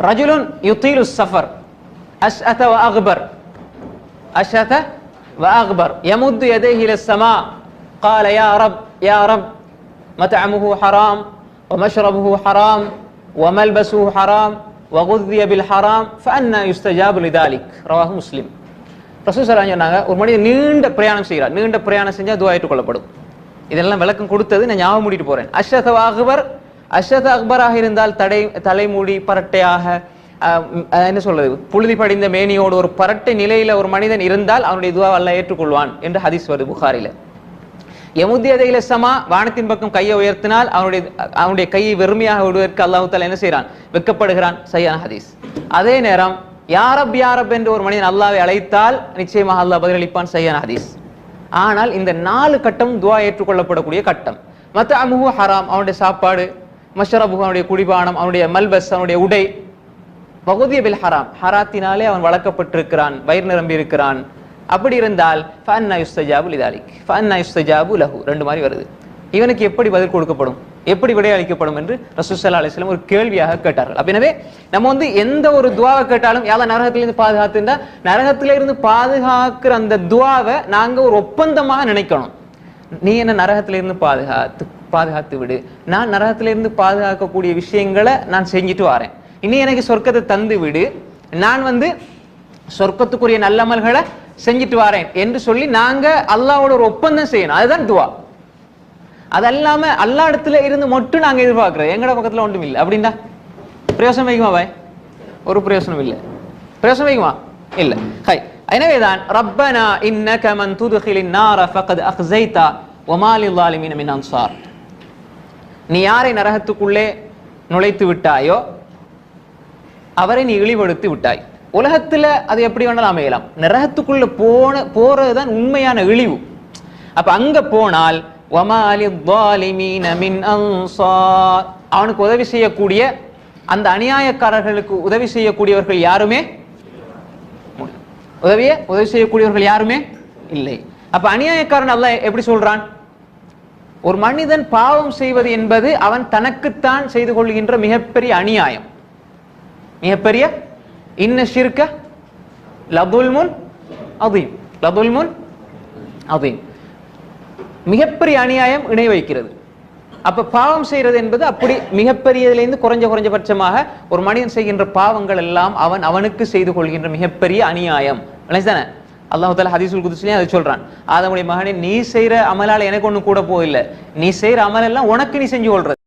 رجل يطيل السفر. أشأت وأغبر. أشأت وأغبر. يمد يديه إلى السماء. قال يا رب يا رب مطعمه حرام ومشربه حرام وملبسه حرام وغذي بالحرام فأنا يستجاب لذلك. رواه مسلم. ரசூல் சலாம் சொன்னாங்க ஒரு மனிதன் நீண்ட பிரயாணம் செய்கிறார் நீண்ட பிரயாணம் செஞ்சால் துவா ஏற்றுக்கொள்ளப்படும். இதெல்லாம் விளக்கம் கொடுத்தது நான் ஞாபகம் மூடிட்டு போறேன். அஷத அக்பர் அஷத அக்பராக இருந்தால் தடை தலைமூடி பரட்டையாக என்ன சொல்றது? புழுதி படிந்த மேனியோடு ஒரு பரட்டை நிலையில ஒரு மனிதன் இருந்தால் அவனுடைய துவா அல்லாஹ் ஏற்றுக்கொள்வான் என்று ஹதீஸ் வருது புகாரில. எமுத்தியதையில சமா வானத்தின் பக்கம் கையை உயர்த்தினால் அவனுடைய அவனுடைய கையை வெறுமையாக விடுவதற்கு அல்லாஹ் என்ன செய்யறான் வெட்கப்படுகிறான் சையான ஹதீஸ். அதே நேரம் யாரப் யாரப் என்று ஒரு மனிதன் அல்லாவை அழைத்தால் நிச்சயமாக அல்லாஹ் பதிலளிப்பான் சையான ஹதீஸ். ஆனால் இந்த நாலு கட்டம் துவா ஏற்றுக்கொள்ளப்படக்கூடிய கட்டம். மத்த அமுகு ஹராம் அவனுடைய சாப்பாடு மஷரபு அவனுடைய குடிபானம் அவனுடைய மல்பஸ் அவனுடைய உடை. பகுதிய பில் ஹராம். ஹராத்தினாலே அவன் வளர்க்கப்பட்டிருக்கிறான் வயிறு நிரம்பி இருக்கிறான். அப்படி இருந்தால் ஃபன்னா யுஸ்தஜாபு லிதாலிக். ஃபன்னா யுஸ்தஜாபு லஹு. ரெண்டு மாதிரி வருது. இவனுக்கு எப்படி பதில் கொடுக்கப்படும்? எப்படி விடை அளிக்கப்படும் என்று ரசூசல்லா அலிஸ்லாம் ஒரு கேள்வியாக கேட்டார்கள். அப்படினவே எனவே நம்ம வந்து எந்த ஒரு துவாவை கேட்டாலும் யாரும் நரகத்திலிருந்து பாதுகாத்துண்டா நரகத்திலிருந்து பாதுகாக்கிற அந்த துவாவை நாங்கள் ஒரு ஒப்பந்தமாக நினைக்கணும். நீ என்ன நரகத்திலிருந்து பாதுகாத்து பாதுகாத்து விடு. நான் நரகத்திலிருந்து பாதுகாக்கக்கூடிய விஷயங்களை நான் செஞ்சுட்டு வரேன். இனி எனக்கு சொர்க்கத்தை தந்து விடு. நான் வந்து சொர்க்கத்துக்குரிய நல்லமல்களை செஞ்சுட்டு வரேன் என்று சொல்லி நாங்கள் அல்லாவோட ஒரு ஒப்பந்தம் செய்யணும். அதுதான் துவா. அது அல்லாம எல்லா இடத்துல இருந்து மட்டும் நாங்க எதிர்பார்க்கிறோம். எங்கட பக்கத்துல ஒன்றும் இல்லை. அப்படின்னா பிரயோசனம் வைக்குமா பாய்? ஒரு பிரயோசனம் இல்லை. பிரயோசனம் வைக்குமா? இல்ல. ஹை. எனவேதான் ரப்பனா இன்னக மன் துதுகிலின் நார ஃபகத் அக்ஸைதா ஒமாலி லில்லாலிமீன மின் அன்சார். நீ யாரை நரகத்துக்குள்ளே நுழைத்து விட்டாயோ அவரை நீ இழிபடுத்தி விட்டாய். உலகத்துல அது எப்படி வேணாலும் அமையலாம். நரகத்துக்குள்ள போன போறதுதான் உண்மையான இழிவு. அப்ப அங்க போனால் மின் அவனுக்கு உதவி செய்யக்கூடிய அந்த அநியாயக்காரர்களுக்கு உதவி செய்யக்கூடியவர்கள் யாருமே உதவிய உதவி செய்யக்கூடியவர்கள் யாருமே இல்லை. அப்ப அநியாயக்காரன் அல்ல எப்படி சொல்றான்? ஒரு மனிதன் பாவம் செய்வது என்பது அவன் தனக்குத்தான் செய்து கொள்கின்ற மிகப்பெரிய அநியாயம். மிகப்பெரிய இன்ன ஷிர்க லதுல்முன் அதீம். லதுல்முன் அதீம். மிகப்பெரிய அநியாயம் இணை வைக்கிறது. அப்ப பாவம் செய்யறது என்பது அப்படி மிகப்பெரியதிலிருந்து குறைஞ்ச குறைஞ்சபட்சமாக ஒரு மனிதன் செய்கின்ற பாவங்கள் எல்லாம் அவன் அவனுக்கு செய்து கொள்கின்ற மிகப்பெரிய அநியாயம். தானே அல்லாஹ் தாலா ஹதீசுல் குதுஸ்லயும் அதை சொல்றான். அதனுடைய மகனே நீ செய்யற அமலால எனக்கு ஒண்ணு கூட போயில்லை நீ செய்யற அமல் எல்லாம் உனக்கு நீ செஞ்சு கொள்றது.